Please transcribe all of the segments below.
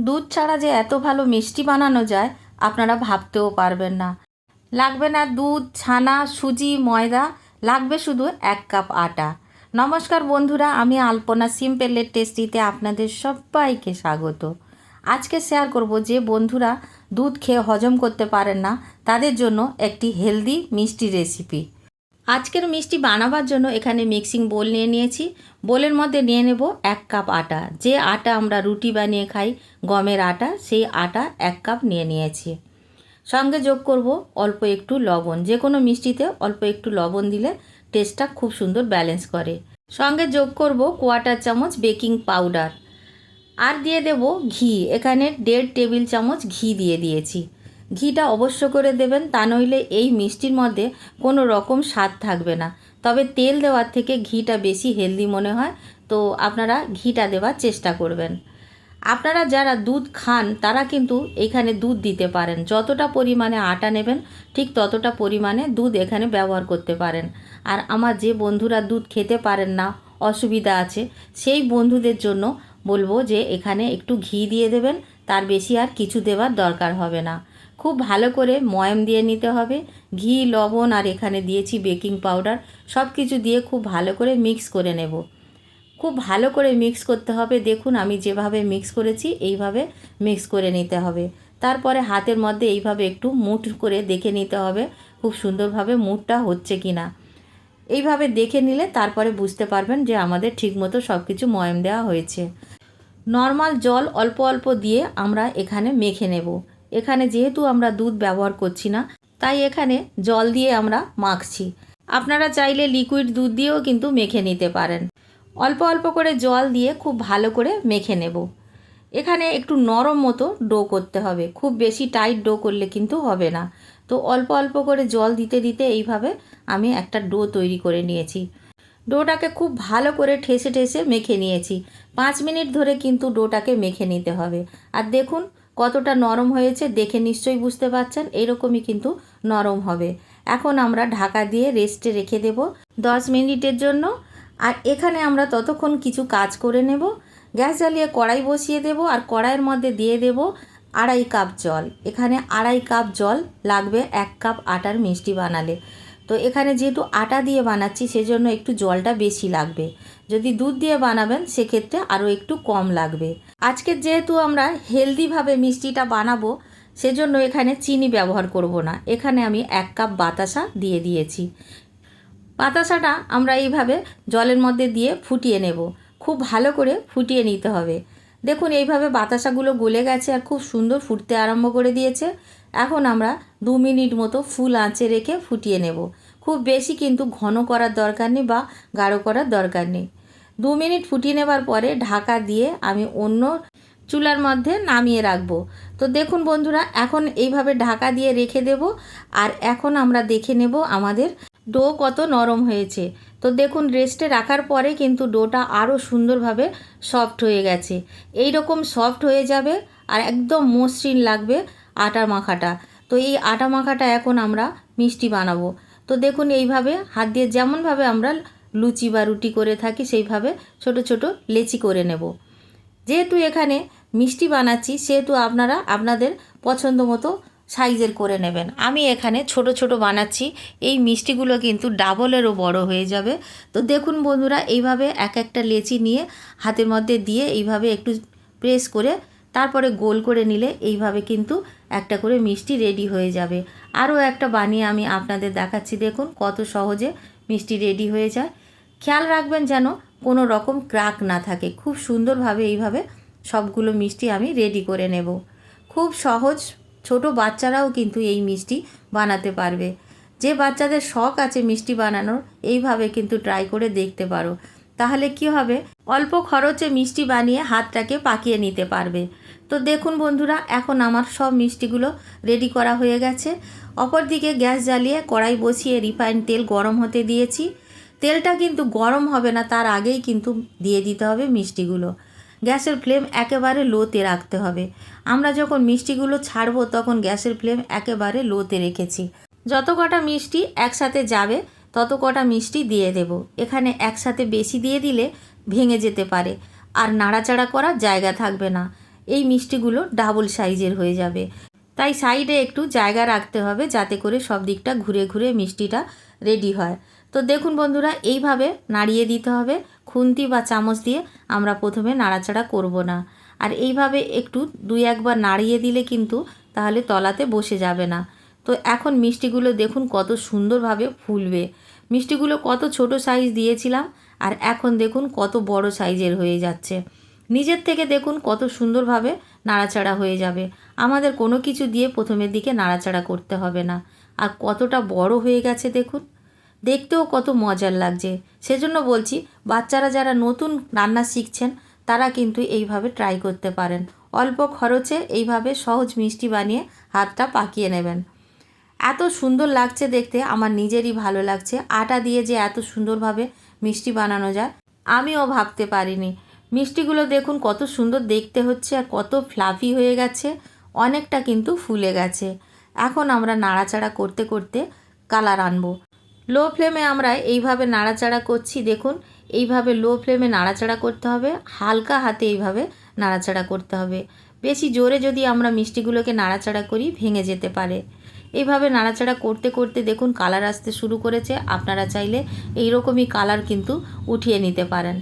দুধ ছাড়া যে এত ভালো মিষ্টি বানানো যায়, আপনারা ভাবতেও পারবেন না। লাগবে না দুধ, ছানা, সুজি, ময়দা, লাগবে শুধু এক কাপ আটা। নমস্কার বন্ধুরা, আমি আলপনা সিম্পেলের টেস্টিতে আপনাদের সবাইকে স্বাগত। আজকে শেয়ার করব যে বন্ধুরা দুধ খেয়ে হজম করতে পারেন না, তাদের জন্য একটি হেলদি মিষ্টি রেসিপি। আজকের মিষ্টি বানাবার জন্য এখানে মিক্সিং বোল নিয়ে নিয়েছি। বোলের মধ্যে নিয়ে নেব এক কাপ আটা। যে আটা আমরা রুটি বানিয়ে খাই, গমের আটা, সেই আটা এক কাপ নিয়ে নিয়েছি। সঙ্গে যোগ করব অল্প একটু লবণ। যে কোনো মিষ্টিতে অল্প একটু লবণ দিলে টেস্টটা খুব সুন্দর ব্যালেন্স করে। সঙ্গে যোগ করব কোয়াটার চামচ বেকিং পাউডার আর দিয়ে দেব ঘি। এখানে দেড় টেবিল চামচ ঘি দিয়ে দিয়েছি। ঘিটা অবশ্য করে দেবেন, তা নইলে এই মিষ্টির মধ্যে কোনো রকম স্বাদ থাকবে না। তবে তেল দেওয়ার থেকে ঘিটা বেশি হেলদি মনে হয়, তো আপনারা ঘিটা দেওয়ার চেষ্টা করবেন। আপনারা যারা দুধ খান, তারা কিন্তু এখানে দুধ দিতে পারেন। যতটা পরিমাণে আটা নেবেন, ঠিক ততটা পরিমাণে দুধ এখানে ব্যবহার করতে পারেন। আর আমার যে বন্ধুরা দুধ খেতে পারেন না, অসুবিধা আছে, সেই বন্ধুদের জন্য বলব যে এখানে একটু ঘি দিয়ে দেবেন বেশি আর কিছু দেওয়ার দরকার হবে না। খুব ভালো করে ময়াম দিয়ে নিতে হবে। ঘি, লবণ আর এখানে দিয়েছি বেকিং পাউডার। সব কিছু দিয়ে খুব ভালো করে মিক্স করে নেব। খুব ভালো করে মিক্স করতে হবে। দেখুন, আমি যেভাবে মিক্স করেছি, এইভাবে মিক্স করে নিতে হবে। তারপরে হাতের মধ্যে এইভাবে একটু মুঠ করে দেখে নিতে হবে, খুব সুন্দরভাবে মুঠটা হচ্ছে কি না এইভাবে দেখে নিলে তারপরে বুঝতে পারবেন যে আমাদের ঠিকমতো সব কিছু ময়াম দেওয়া হয়েছে। নর্মাল জল অল্প অল্প দিয়ে আমরা এখানে মেখে নেব। এখানে যেহেতু আমরা দুধ ব্যবহার করছি না, তাই এখানে জল দিয়ে আমরা মাখছি। আপনারা চাইলে লিকুইড দুধ দিয়েও কিন্তু মেখে নিতে পারেন। অল্প অল্প করে জল দিয়ে খুব ভালো করে মেখে নেব। এখানে একটু নরম মতো ডো করতে হবে। খুব বেশি টাইট ডো করলে কিন্তু হবে না। তো অল্প অল্প করে জল দিতে দিতে এইভাবে আমি একটা ডো তৈরি করে নিয়েছি। ডোটাকে খুব ভালো করে ঠেসে ঠেসে মেখে নিয়েছি। পাঁচ মিনিট ধরে কিন্তু ডোটাকে মেখে নিতে হবে। আর দেখুন কতটা নরম হয়েছে, দেখে নিশ্চয়ই বুঝতে পারছেন, এরকমই কিন্তু নরম হবে। এখন আমরা ঢাকা দিয়ে রেস্টে রেখে দেব দশ মিনিটের জন্য। আর এখানে আমরা ততক্ষণ কিছু কাজ করে নেব। গ্যাস জ্বালিয়ে কড়াই বসিয়ে দেব আর কড়াইয়ের মধ্যে দিয়ে দেব আড়াই কাপ জল। এখানে আড়াই কাপ জল লাগবে, এক কাপ আটার মিষ্টি বানালে। তো এখানে যেহেতু আটা দিয়ে বানাচ্ছি, সেজন্য একটু জলটা বেশি লাগবে। যদি দুধ দিয়ে বানাবেন, সেক্ষেত্রে আরও একটু কম লাগবে। আজকে যেহেতু আমরা হেলদিভাবে মিষ্টিটা বানাবো, সেজন্য এখানে চিনি ব্যবহার করব না। এখানে আমি এক কাপ বাতাসা দিয়ে দিয়েছি। বাতাসাটা আমরা এইভাবে জলের মধ্যে দিয়ে ফুটিয়ে নেব। খুব ভালো করে ফুটিয়ে নিতে হবে। দেখুন, এইভাবে বাতাসাগুলো গলে গেছে আর খুব সুন্দর ফুটতে আরম্ভ করে দিয়েছে। এখন আমরা দু মিনিট মতো ফুল আঁচে রেখে ফুটিয়ে নেব। খুব বেশি কিন্তু ঘন করার দরকার নেই বা গাঢ় করার দরকার নেই। দু মিনিট ফুটিয়ে নেবার পরে ঢাকা দিয়ে আমি অন্য চুলার মধ্যে নামিয়ে রাখব। তো দেখুন বন্ধুরা, এখন এইভাবে ঢাকা দিয়ে রেখে দেব আর এখন আমরা দেখে নেব আমাদের ডো কত নরম হয়েছে। তো দেখুন, রেস্টে রাখার পরে কিন্তু ডোটা আরও সুন্দরভাবে সফট হয়ে গেছে। এই রকম সফট হয়ে যাবে আর একদম মসৃণ লাগবে। আটা মাখাটা। তো এই আটা মাখাটা এখন আমরা মিষ্টি বানাবো। তো দেখুন এইভাবে হাত দিয়ে যেমনভাবে আমরা লুচি বা রুটি করে থাকি, সেইভাবে ছোট ছোট লেচি করে নেব। যেহেতু এখানে মিষ্টি বানাচ্ছি, সেহেতু আপনারা আপনাদের পছন্দ মতো সাইজের করে নেবেন। আমি এখানে ছোট ছোট বানাচ্ছি, এই মিষ্টিগুলো কিন্তু ডাবলেরও বড় হয়ে যাবে। তো দেখুন বন্ধুরা, এইভাবে এক একটা লেচি নিয়ে হাতের মধ্যে দিয়ে এইভাবে একটু প্রেস করে তারপরে গোল করে নিলে এইভাবে কিন্তু একটা করে মিষ্টি রেডি হয়ে যাবে। আরও একটা বানিয়ে আমি আপনাদের দেখাচ্ছি। দেখুন কত সহজে মিষ্টি রেডি হয়ে যায়। খেয়াল রাখবেন যেন কোনো রকম ক্রাক না থাকে। খুব সুন্দরভাবে এইভাবে সবগুলো মিষ্টি আমি রেডি করে নেব। খুব সহজ, ছোট বাচ্চারাও কিন্তু এই মিষ্টি বানাতে পারবে। যে বাচ্চাদের শখ আছে মিষ্টি বানানোর, এইভাবে কিন্তু ট্রাই করে দেখতে পারো। তাহলে কি হবে? অল্প খরচে মিষ্টি বানিয়ে হাতটাকে পাকিয়ে নিতে পারবে। তো দেখুন বন্ধুরা, এখন আমার সব মিষ্টিগুলো রেডি করা হয়ে গেছে। অপরদিকে গ্যাস জ্বালিয়ে কড়াই বসিয়ে রিফাইন তেল গরম হতে দিয়েছি। তেলটা কিন্তু গরম হবে না, তার আগেই কিন্তু দিয়ে দিতে হবে মিষ্টিগুলো। গ্যাসের ফ্লেম একেবারে লোতে রাখতে হবে। আমরা যখন মিষ্টিগুলো ছাড়বো, তখন গ্যাসের ফ্লেম একেবারে লোতে রেখেছি। যত কটা মিষ্টি একসাথে যাবে তত কটা মিষ্টি দিয়ে দেব। এখানে একসাথে বেশি দিয়ে দিলে ভেঙে যেতে পারে। আর নাড়াচাড়া করার জায়গা থাকবে না। এই মিষ্টিগুলো ডাবল সাইজের হয়ে যাবে। তাই সাইডে একটু জায়গা রাখতে হবে যাতে করে সব দিকটা ঘুরে ঘুরে মিষ্টিটা রেডি হয়। তো দেখুন বন্ধুরা, এইভাবে নাড়িয়ে দিতে হবে। খুন্তি বা চামচ দিয়ে আমরা প্রথমে নাড়াচাড়া করব না। আর এইভাবে একটু দুই একবার নাড়িয়ে দিলে কিন্তু তাহলে তলাতে বসে যাবে না। তো এখন মিষ্টিগুলো দেখুন কত সুন্দরভাবে ফুলবে। মিষ্টিগুলো কত ছোট সাইজ দিয়েছিলাম, আর এখন দেখুন কত বড় সাইজের হয়ে যাচ্ছে। নিজের থেকে দেখুন কত সুন্দরভাবে নাড়াচাড়া হয়ে যাবে। আমাদের কোনো কিছু দিয়ে প্রথমের দিকে নাড়াচাড়া করতে হবে না। আর কতটা বড় হয়ে গেছে দেখুন। দেখতেও কত মজার লাগছে। সেজন্য বলছি, বাচ্চারা যারা নতুন রান্না শিখছেন, তারা কিন্তু এইভাবে ট্রাই করতে পারেন। অল্প খরচে এইভাবে সহজ মিষ্টি বানিয়ে হাতটা পাকিয়ে নেবেন। এত সুন্দর লাগছে দেখতে, আমার নিজেরই ভালো লাগছে। আটা দিয়ে যে এত সুন্দরভাবে মিষ্টি বানানো যায়, আমিও ভাবতে পারিনি। মিষ্টিগুলো দেখুন, কত সুন্দর দেখতে হচ্ছে আর কত ফ্লাফি হয়ে গেছে, অনেকটা কিন্তু ফুলে গেছে। এখন আমরা নাড়াচাড়া করতে করতে কালার আনব। লো ফ্লেমে আমরা এইভাবে নাড়াচাড়া করছি, দেখুন, এইভাবে লো ফ্লেমে নাড়াচাড়া করতে হবে, হালকা হাতে এইভাবে নাড়াচাড়া করতে হবে। বেশি জোরে যদি আমরা মিষ্টিগুলোকে নাড়াচাড়া করি, ভেঙে যেতে পারে। এইভাবে নাড়াচাড়া করতে করতে দেখুন কালার আসতে শুরু করেছে। আপনারা চাইলে এইরকমই কালার কিন্তু উঠিয়ে নিতে পারেন।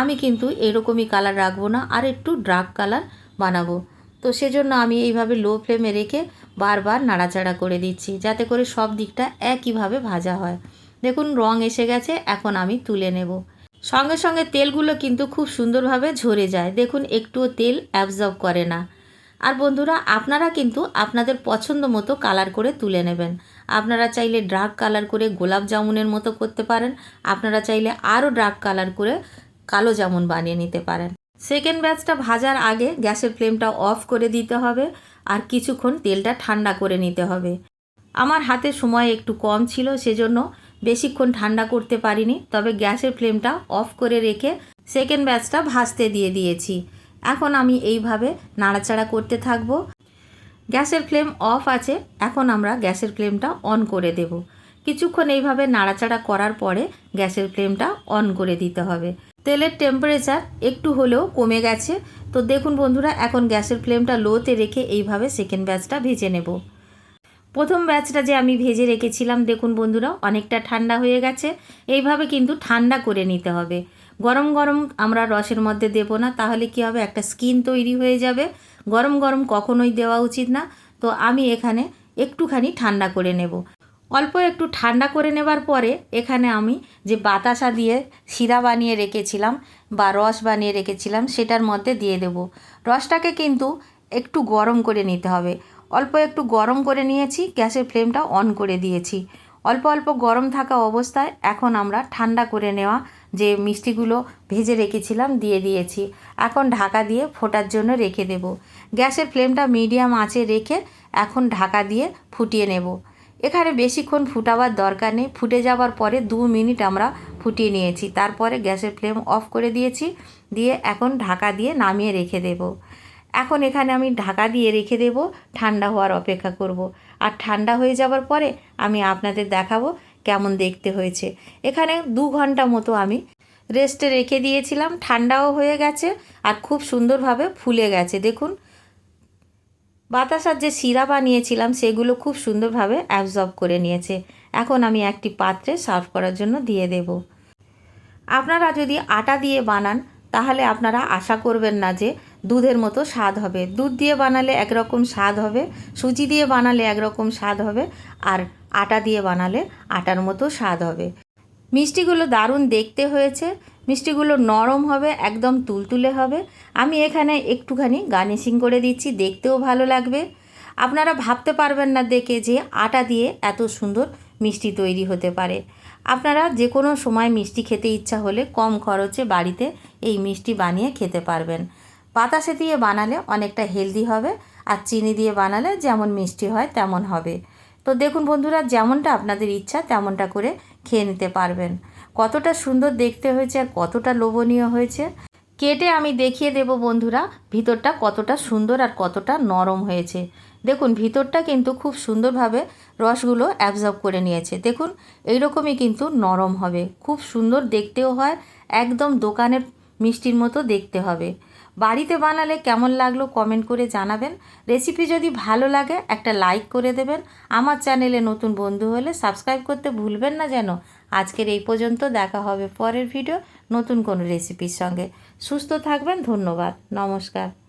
আমি কিন্তু এরকমই কালার রাখব না, আর একটু ডার্ক কালার বানাবো। তো সেজন্য আমি এইভাবে লো ফ্লেমে রেখে বারবার নাড়াচাড়া করে দিচ্ছি, যাতে করে সব দিকটা একইভাবে ভাজা হয়। দেখুন রং এসে গেছে, এখন আমি তুলে নেব। সঙ্গে সঙ্গে তেলগুলো কিন্তু খুব সুন্দরভাবে ঝরে যায়। দেখুন, একটুও তেল অ্যাবজর্ব করে না। আর বন্ধুরা, আপনারা কিন্তু আপনাদের পছন্দ মতো কালার করে তুলে নেবেন। আপনারা চাইলে ডার্ক কালার করে গোলাপ জামুনের মতো করতে পারেন। আপনারা চাইলে আরও ডার্ক কালার করে কালো জামুন বানিয়ে নিতে পারেন। সেকেন্ড ব্যাচটা ভাজার আগে গ্যাসের ফ্লেমটা অফ করে দিতে হবে আর কিছুক্ষণ তেলটা ঠান্ডা করে নিতে হবে। আমার হাতে সময় একটু কম ছিল, সেজন্য বেশিক্ষণ ঠান্ডা করতে পারিনি। তবে গ্যাসের ফ্লেমটা অফ করে রেখে সেকেন্ড ব্যাচটা ভাজতে দিয়ে দিয়েছি। এখন আমি এইভাবে নাড়াচাড়া করতে থাকব। গ্যাসের ফ্লেম অফ আছে, এখন আমরা গ্যাসের ফ্লেমটা অন করে দেব। কিছুক্ষণ এইভাবে নাড়াচাড়া করার পরে গ্যাসের ফ্লেমটা অন করে দিতে হবে। তেলের টেম্পারেচার একটু হলেও কমে গেছে। তো দেখুন বন্ধুরা, এখন গ্যাসের ফ্লেমটা লোতে রেখে এইভাবে সেকেন্ড ব্যাচটা ভেজে নেব। প্রথম ব্যাচটা যে আমি ভেজে রেখেছিলাম, দেখুন বন্ধুরা, অনেকটা ঠান্ডা হয়ে গেছে। এইভাবে কিন্তু ঠান্ডা করে নিতে হবে। গরম গরম আমরা রসের মধ্যে দেব না, তাহলে কি হবে? একটা স্কিন তৈরি হয়ে যাবে। গরম গরম কখনোই দেওয়া উচিত না। তো আমি এখানে একটুখানি ঠান্ডা করে নেব। অল্প একটু ঠান্ডা করে নেবার পরে এখানে আমি যে বাতাসা দিয়ে শিরা বানিয়ে রেখেছিলাম বা রস বানিয়ে রেখেছিলাম, সেটার মধ্যে দিয়ে দেব। রসটাকে কিন্তু একটু গরম করে নিতে হবে। অল্প একটু গরম করে নিয়েছি, গ্যাসের ফ্লেমটা অন করে দিয়েছি। অল্প অল্প গরম থাকা অবস্থায় এখন আমরা ঠান্ডা করে নেওয়া যে মিষ্টিগুলো ভেজে রেখেছিলাম দিয়ে দিয়েছি। এখন ঢাকা দিয়ে ফোটার জন্য রেখে দেব। গ্যাসের ফ্লেমটা মিডিয়াম আঁচে রেখে এখন ঢাকা দিয়ে ফুটিয়ে নেব। এখানে বেশিক্ষণ ফুটাবার দরকার নেই। ফুটে যাবার পরে দু মিনিট আমরা ফুটিয়ে নিয়েছি। তারপরে গ্যাসের ফ্লেম অফ করে দিয়েছি। দিয়ে এখন ঢাকা দিয়ে নামিয়ে রেখে দেব। এখন এখানে আমি ঢাকা দিয়ে রেখে দেব। ঠান্ডা হওয়ার অপেক্ষা করব। আর ঠান্ডা হয়ে যাবার পরে আমি আপনাদের দেখাবো কেমন দেখতে হয়েছে। এখানে দু ঘণ্টা মতো আমি রেস্টে রেখে দিয়েছিলাম। ঠান্ডাও হয়ে গেছে আর খুব সুন্দরভাবে ফুলে গেছে। দেখুন, বাতাসার যে শিরা বানিয়েছিলাম সেগুলো খুব সুন্দরভাবে অ্যাবজর্ব করে নিয়েছে। এখন আমি একটি পাত্রে সার্ভ করার জন্য দিয়ে দেব। আপনারা যদি আটা দিয়ে বানান, তাহলে আপনারা আশা করবেন না যে দুধের মতো স্বাদ হবে। দুধ দিয়ে বানালে একরকম স্বাদ হবে, সুজি দিয়ে বানালে একরকম স্বাদ হবে। আর আটা দিয়ে বানালে আটার মতো স্বাদ হবে। মিষ্টিগুলো দারুণ দেখতে হয়েছে। মিষ্টিগুলো নরম হবে, একদম তুলতুলে হবে। আমি এখানে একটুখানি গার্নিশিং করে দিচ্ছি, দেখতেও ভালো লাগবে। আপনারা ভাবতে পারবেন না দেখে যে আটা দিয়ে এত সুন্দর মিষ্টি তৈরি হতে পারে। আপনারা যে কোনো সময় মিষ্টি খেতে ইচ্ছা হলে কম খরচে বাড়িতে এই মিষ্টি বানিয়ে খেতে পারবেন। বাতাসে দিয়ে বানালে অনেকটা হেলদি হবে, আর চিনি দিয়ে বানালে যেমন মিষ্টি হয় তেমন হবে। তো দেখুন বন্ধুরা, যেমনটা আপনাদের ইচ্ছা তেমনটা করে খেয়ে নিতে পারবেন। কতটা সুন্দর দেখতে হয়েছে আর কতটা লোভনীয় হয়েছে। কেটে আমি দেখিয়ে দেব বন্ধুরা, ভিতরটা কতটা সুন্দর আর কতটা নরম হয়েছে। দেখুন, ভিতরটা কিন্তু খুব সুন্দরভাবে রসগুলো অ্যাবজর্ব করে নিয়েছে। দেখুন, এইরকমই কিন্তু নরম হবে। খুব সুন্দর দেখতেও হয়, একদম দোকানের মিষ্টির মতো দেখতে হবে। বাড়িতে বানালে কেমন লাগল কমেন্ট করে জানাবেন। রেসিপি যদি ভালো লাগে, একটা লাইক করে দেবেন। আমার চ্যানেলে নতুন বন্ধু হলে সাবস্ক্রাইব করতে ভুলবেন না যেন। আজকের এই পর্যন্ত দেখা হবে পরের ভিডিও নতুন কোনো রেসিপির সঙ্গে। সুস্থ থাকবেন, ধন্যবাদ। নমস্কার।